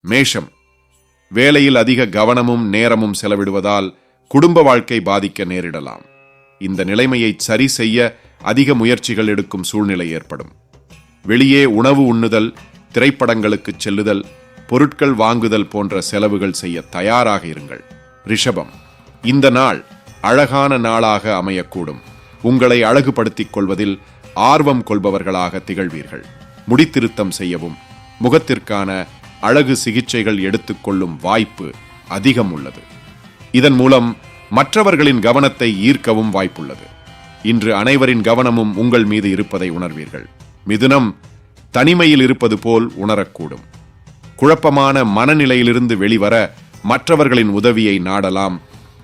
மேஷம். வேலையில் அதிக கவனமும் நேரமும் செலவிடுவதால் குடும்ப வாழ்க்கை பாதிக்க நேரிடலாம். இந்த நிலைமையை சரி செய்ய அதிக முயற்சிகள் எடுக்கும் சூழ்நிலை ஏற்படும். வெளியே உணவு உண்ணுதல் திரைப்படங்களுக்கு செல்லுதல் பொருட்கள் வாங்குதல் போன்ற செலவுகள் செய்ய தயாராக இருங்கள். ரிஷபம். இந்த நாள் அழகான நாளாக அமையக்கூடும். உங்களை அழகுபடுத்திக் கொள்வதில் ஆர்வம் கொள்பவர்களாக திகழ்வீர்கள். முடித்திருத்தம் செய்யவும் முகத்திற்கான அழகு சிகிச்சைகள் எடுத்துக்கொள்ளும் வாய்ப்பு அதிகம் உள்ளது இதன் மூலம் மற்றவர்களின் கவனத்தை ஈர்க்கவும் வாய்ப்புள்ளது. இன்று அனைவரின் கவனமும் உங்கள் மீது இருப்பதை உணர்வீர்கள். மிதுனம் தனிமையில் இருப்பது போல் உணரக்கூடும். குழப்பமான மனநிலையிலிருந்து வெளிவர மற்றவர்களின் உதவியை நாடலாம்.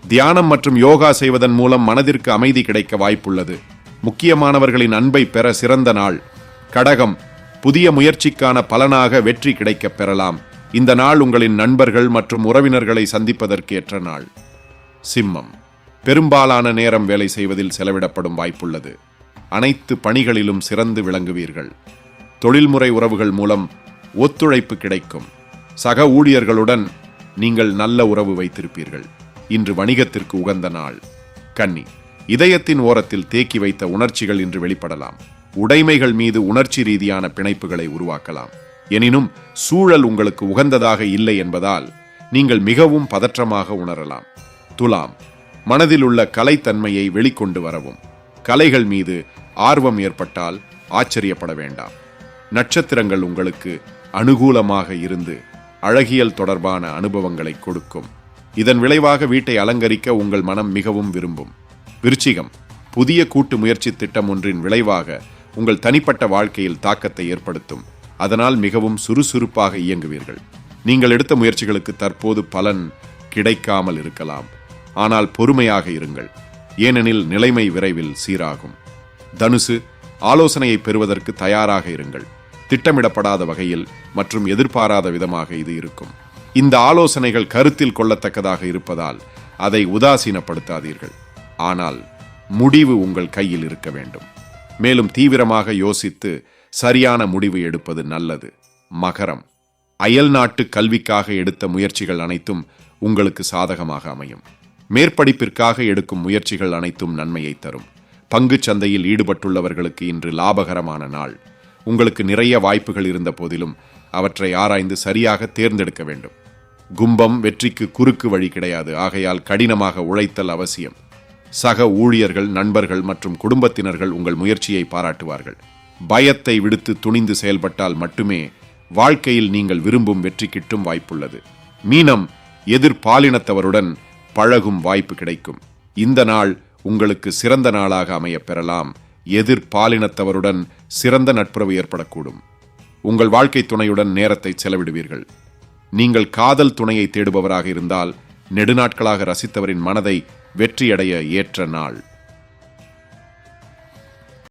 தியானம் மற்றும் யோகா செய்வதன் மூலம் மனதிற்கு அமைதி கிடைக்க வாய்ப்புள்ளது. முக்கியமானவர்களின் அன்பை பெற சிறந்த நாள். கடகம் புதிய முயற்சிக்கான பலனாக வெற்றி கிடைக்கப் பெறலாம். இந்த நாள் உங்களின் நண்பர்கள் மற்றும் உறவினர்களை சந்திப்பதற்கேற்ற நாள். சிம்மம். பெரும்பாலான நேரம் வேலை செய்வதில் செலவிடப்படும் வாய்ப்புள்ளது. அனைத்து பணிகளிலும் சிறந்து விளங்குவீர்கள். தொழில்முறை உறவுகள் மூலம் ஒத்துழைப்பு கிடைக்கும். சக ஊழியர்களுடன் நீங்கள் நல்ல உறவு வைத்திருப்பீர்கள். இன்று வணிகத்திற்கு உகந்த நாள். கன்னி. இதயத்தின் ஓரத்தில் தேக்கி வைத்த உணர்ச்சிகள் இன்று வெளிப்படலாம். உடைமைகள் மீது உணர்ச்சி ரீதியான பிணைப்புகளை உருவாக்கலாம். எனினும் சூழல் உங்களுக்கு உகந்ததாக இல்லை என்பதால் நீங்கள் மிகவும் பதற்றமாக உணரலாம். துலாம் மனதில் உள்ள கலைத்தன்மையை வெளிக்கொண்டு வரவும். கலைகள் மீது ஆர்வம் ஏற்பட்டால் ஆச்சரியப்பட வேண்டாம். நட்சத்திரங்கள் உங்களுக்கு அனுகூலமாக இருந்து அழகியல் தொடர்பான அனுபவங்களை கொடுக்கும். இதன் விளைவாக வீட்டை அலங்கரிக்க உங்கள் மனம் மிகவும் விரும்பும். விருச்சிகம் புதிய கூட்டு முயற்சி திட்டம் ஒன்றின் விளைவாக உங்கள் தனிப்பட்ட வாழ்க்கையில் தாக்கத்தை ஏற்படுத்தும். அதனால் மிகவும் சுறுசுறுப்பாக இயங்குவீர்கள். நீங்கள் எடுத்த முயற்சிகளுக்கு தற்போது பலன் கிடைக்காமல் இருக்கலாம். ஆனால் பொறுமையாக இருங்கள். ஏனெனில் நிலைமை விரைவில் சீராகும். தனுசு ஆலோசனையை பெறுவதற்கு தயாராக இருங்கள். திட்டமிடப்படாத வகையில் மற்றும் எதிர்பாராத விதமாக இது இருக்கும். இந்த ஆலோசனைகள் கருத்தில் கொள்ளத்தக்கதாக இருப்பதால் அதை உதாசீனப்படுத்தாதீர்கள். ஆனால் முடிவு உங்கள் கையில் இருக்க வேண்டும். மேலும் தீவிரமாக யோசித்து சரியான முடிவு எடுப்பது நல்லது. மகரம். அயல் நாட்டு கல்விக்காக எடுத்த முயற்சிகள் அனைத்தும் உங்களுக்கு சாதகமாக அமையும். மேற்படிப்பிற்காக எடுக்கும் முயற்சிகள் அனைத்தும் நன்மையை தரும். பங்குச் சந்தையில் ஈடுபட்டுள்ளவர்களுக்கு இன்று லாபகரமான நாள். உங்களுக்கு நிறைய வாய்ப்புகள் இருந்த போதிலும் அவற்றை ஆராய்ந்து சரியாக தேர்ந்தெடுக்க வேண்டும். கும்பம் வெற்றிக்கு குறுக்கு வழி கிடையாது. ஆகையால் கடினமாக உழைத்தல் அவசியம். சக ஊழியர்கள் நண்பர்கள் மற்றும் குடும்பத்தினர்கள் உங்கள் முயற்சியை பாராட்டுவார்கள். பயத்தை விடுத்து துணிந்து செயல்பட்டால் மட்டுமே வாழ்க்கையில் நீங்கள் விரும்பும் வெற்றி கிட்டும் வாய்ப்புள்ளது. மீனம் எதிர்பாலினத்தவருடன் பழகும் வாய்ப்பு கிடைக்கும். இந்த நாள் உங்களுக்கு சிறந்த நாளாக அமையப் பெறலாம். எதிர்பாலினத்தவருடன் சிறந்த நட்புறவு ஏற்படக்கூடும். உங்கள் வாழ்க்கை துணையுடன் நேரத்தை செலவிடுவீர்கள். நீங்கள் காதல் துணையை தேடுபவராக இருந்தால் நெடுநாட்களாக ரசித்தவரின் மனதை வெற்றியடைய ஏற்ற நாள்.